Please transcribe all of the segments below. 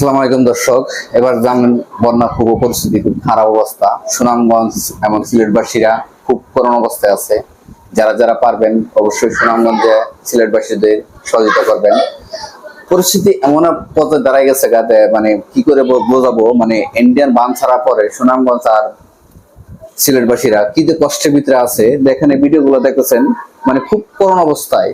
আসসালামু আলাইকুম, দর্শক। এবার জানেন বন্যা খুব পরিস্থিতি, খুব খারাপ অবস্থা। সুনামগঞ্জ এবং সিলেটবাসীরা খুব করুণ অবস্থায় আছে। যারা যারা পারবেন, অবশ্যই সুনামগঞ্জে সিলেটবাসীদের সহযোগিতা করবেন। পরিস্থিতি এমন পর্যায়ে দাঁড়ায় গেছে গাতে মানে কি করে বোঝাবো? মানে ইন্ডিয়ান বান ছাড়া পরে সুনামগঞ্জ আর সিলেটবাসীরা কি যে কষ্টের ভিতরে আছে। দেখেন ভিডিওগুলো দেখেছেন মানে খুব করুণ অবস্থায়।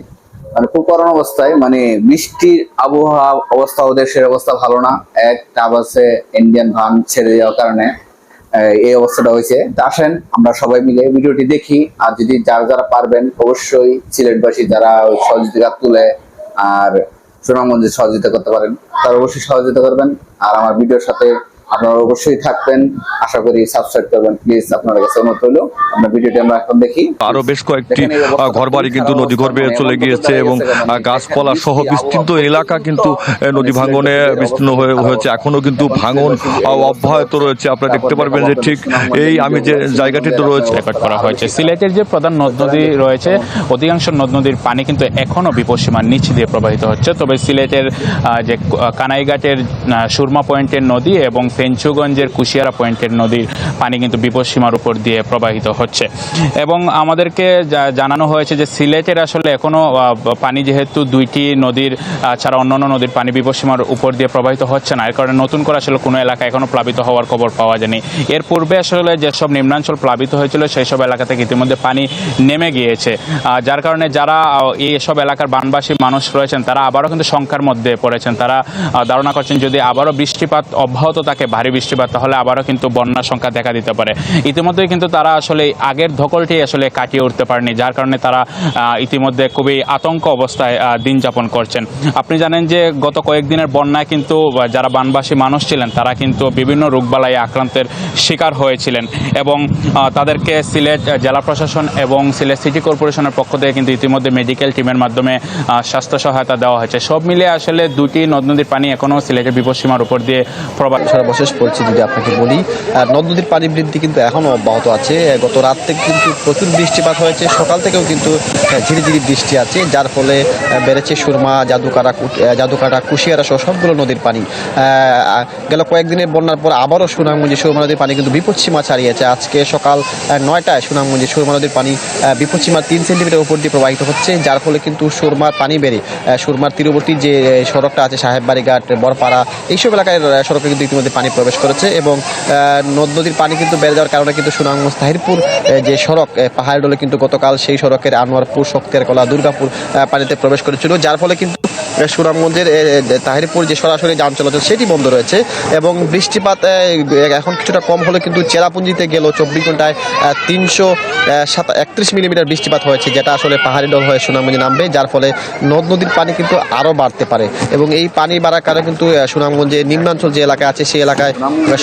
মানে খুব করুণ অবস্থায় মানে বৃষ্টির আবহাওয়া অবস্থা ওদের দেশের অবস্থা ভালো না। এক টাব আছে ইন্ডিয়ান ভান ছেড়ে যাওয়ার কারণে এই অবস্থাটা হয়েছে। আসেন, আমরা সবাই মিলে ভিডিওটি দেখি। আর যদি যারা যারা পারবেন, অবশ্যই সিলেটবাসী যারা সহযোগিতা তুলে আর সুনামগঞ্জে সহযোগিতা করতে পারেন, তারা অবশ্যই সহযোগিতা করবেন। আর আমার ভিডিওর সাথে আপনারা অবশ্যই থাকবেন। আশা করি সাবস্ক্রাইব করবেন। প্লিজ আপনার কাছে অনুরোধ হলো আপনার ভিডিওটি আমরা এখন দেখি। আরও বেশ কয়েকটি ঘরবাড়ি কিন্তু নদী গর্ভে চলে গিয়েছে এবং গাছপালা সহ বিস্তৃত এলাকা কিন্তু নদী ভাঙনে বিস্তীর্ণ হয়ে হয়েছে। এখনও কিন্তু ভাঙন অব্যাহত রয়েছে। আপনারা দেখতে পারবেন যে ঠিক এই আমি যে জায়গাটিতে রয়েছে রেকর্ড করা হয়েছে। সিলেটের যে প্রধান নদ নদী রয়েছে অধিকাংশ নদ নদীর পানি কিন্তু এখনও বিপদসীমার নিচ দিয়ে প্রবাহিত হচ্ছে। তবে সিলেটের আহ, যে কানাইঘাটের সুরমা পয়েন্টের নদী এবং পেঞ্চুগঞ্জের কুশিয়ারা পয়েন্টের নদীর পানি কিন্তু বিপদসীমার উপর দিয়ে প্রবাহিত হচ্ছে। এবং আমাদেরকে জানানো হয়েছে যে সিলেটের আসলে এখনও পানি যেহেতু দুইটি নদীর ছাড়া অন্যান্য নদীর পানি বিপদসীমার উপর দিয়ে প্রবাহিত হচ্ছে না। এর কারণে নতুন করে আসলে কোনো এলাকা এখনও প্লাবিত হওয়ার খবর পাওয়া যায়নি। এর পূর্বে আসলে যেসব নিম্নাঞ্চল প্লাবিত হয়েছিল সেই সব এলাকা থেকে ইতিমধ্যে পানি নেমে গিয়েছে। যার কারণে যারা এই সব এলাকার বানবাসী মানুষ রয়েছেন, তারা আবারও কিন্তু সংখ্যার মধ্যে পড়েছেন। তারা ধারণা করছেন যদি আবারও বৃষ্টিপাত অব্যাহত থাকে ভারী বৃষ্টিপাত তাহলে আবারও কিন্তু বন্যার সংখ্যা দেখা দিতে পারে। ইতিমধ্যে কিন্তু তারা আসলে আগের ধকলটি আসলে কাটিয়ে উঠতে পারেনি, যার কারণে তারা ইতিমধ্যে খুবই আতঙ্ক অবস্থায় দিন যাপন করছেন। আপনি জানেন যে গত কয়েকদিনের বন্যায় কিন্তু যারা বানবাসী মানুষ ছিলেন, তারা কিন্তু বিভিন্ন রোগবালাই আক্রান্তের শিকার হয়েছিলেন এবং তাদেরকে সিলেট জেলা প্রশাসন এবং সিলেট সিটি কর্পোরেশনের পক্ষ থেকে কিন্তু ইতিমধ্যে মেডিকেল টিমের মাধ্যমে স্বাস্থ্য সহায়তা দেওয়া হয়েছে। সব মিলিয়ে আসলে দুটি নদ নদীর পানি এখনও সিলেটের বিপদসীমার উপর দিয়ে প্রবাহ সর্বশেষ পরিস্থিতি আপনাকে বলি। নদ নদীর পানি বৃদ্ধি কিন্তু এখনও অব্যাহত আছে। গত রাত থেকে কিন্তু প্রচুর বৃষ্টিপাত হয়েছে। সকাল থেকেও কিন্তু আহ, ঝিরি ঝিরি বৃষ্টি আছে যার ফলে বেড়েছে সুরমা জাদুকারা জাদুকাটা কুশিয়ারা সহ সবগুলো নদীর পানি। গেল কয়েকদিনের বন্যার পর আবারও সুনামগঞ্জে সুরমা নদীর পানি কিন্তু বিপদসীমা ছাড়িয়েছে। আজকে সকাল নয়টায় সুনামগঞ্জে সুরমা নদীর পানি বিপদসীমা তিন সেন্টিমিটার উপর দিয়ে প্রবাহিত হচ্ছে যার ফলে কিন্তু সুরমার পানি বেড়ে সুরমার তীরবর্তী যে সড়কটা আছে সাহেববাড়িঘাট বরপাড়া এইসব এলাকায় সড়কে কিন্তু ইতিমধ্যে পানি প্রবেশ করেছে এবং নদ নদীর পানি কিন্তু বেড়ে যাওয়ার কারণে কিন্তু সুনামগঞ্জ তাহিরপুর যে সড়ক পাহাড় ডোলে কিন্তু গতকাল সেই সড়কের আনোয়ারপুর শক্তের কলা দুর্গাপুর পানিতে প্রবেশ করেছিল, যার ফলে কিন্তু সুনামগঞ্জের তাহিরপুর যে সরাসরি যান চলাচল সেটি বন্ধ রয়েছে এবং বৃষ্টিপাত এখন কিছুটা কম হলে কিন্তু চেরাপুঞ্জিতে গেল চব্বিশ ঘন্টায় তিনশো সাত একত্রিশ মিলিমিটার বৃষ্টিপাত হয়েছে, যেটা আসলে পাহাড়ি ডল হয়ে সুনামগঞ্জে নামবে, যার ফলে নদ নদীর পানি কিন্তু আরও বাড়তে পারে। এবং এই পানি বাড়ার কারণে কিন্তু সুনামগঞ্জে নিম্নাঞ্চল যে এলাকা আছে, সেই এলাকায়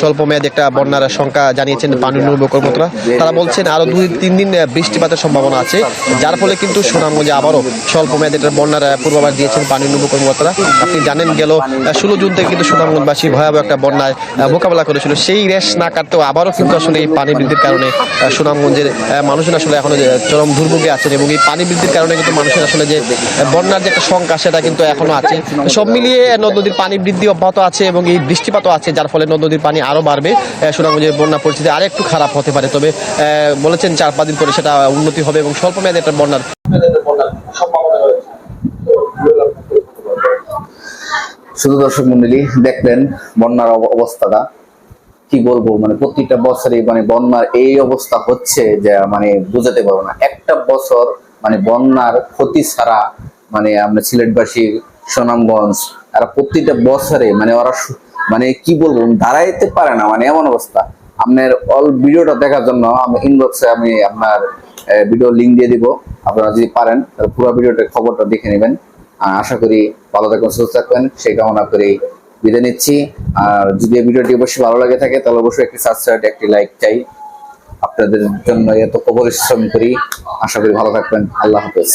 স্বল্প মেয়াদী একটা বন্যার সংখ্যা জানিয়েছেন পানি উন্নয়ন কর্মকর্তারা তারা বলছেন আরও দুই তিন দিন বৃষ্টিপাতের সম্ভাবনা আছে, যার ফলে কিন্তু সুনামগঞ্জে আবারও স্বল্প মেয়াদী একটা বন্যার পূর্বাভাস দিয়েছেন পানি উন্নয়ন কর্মকর্তারা আপনি জানেন গেল ষোলো জুন থেকে কিন্তু সুনামগঞ্জবাসী ভয়াবহ একটা বন্যায় মোকাবেলা করেছিল। সেই রেশ না কাটতেও আবারও কিন্তু আসলে এই পানি বৃদ্ধির কারণে সুনামগঞ্জের মানুষজন আসলে এখনও চরম দুর্ভোগে আছেন এবং এই পানি বৃদ্ধির কারণে কিন্তু মানুষের আসলে যে বন্যার যে একটা শঙ্কা, সেটা কিন্তু এখনও আছে। সব মিলিয়ে নদ নদীর পানি বৃদ্ধি অব্যাহত আছে এবং এই বৃষ্টিপাতও আছে, যার ফলে নদ নদীর পানি আরও বাড়বে। সুনামগঞ্জের বন্যা পরিস্থিতি আর একটু খারাপ হতে পারে, তবে বলেছেন চার পাঁচ দিন পরে সেটা উন্নতি হবে এবং স্বল্প মেয়াদে একটা বন্যার শুধু দর্শক মন্ডলী দেখলেন বন্যার অব- অবস্থাটা। কি বলব? মানে প্রত্যেকটা বছরে মানে বন্যার এই অবস্থা হচ্ছে যে মানে বুঝাতে পারব না। একটা বছর মানে বন্যার ক্ষতি ছাড়া মানে আমরা সিলেটবাসী, সুনামগঞ্জ আর প্রত্যেকটা বছরে মানে ওরা মানে কি বলব, দাঁড়াইতে পারে না। মানে এমন অবস্থা। আপনার অল ভিডিওটা দেখার জন্য আমি ইনবক্সে আমি আপনার ভিডিও লিঙ্ক দিয়ে দিব। আপনারা যদি পারেন পুরো ভিডিওটার খবরটা দেখে নেবেন। আশা করি ভালো থাকবেন, সুস্থ থাকবেন। সেই কামনা করি। বিদায় নিচ্ছি। আর যদি ভিডিওটি অবশ্যই ভালো লাগে থাকে, তাহলে অবশ্যই একটি সাবস্ক্রাইব একটি লাইক চাই। আপনাদের জন্য এত পরিশ্রম করি। আশা করি ভালো থাকবেন। আল্লাহ হাফেজ।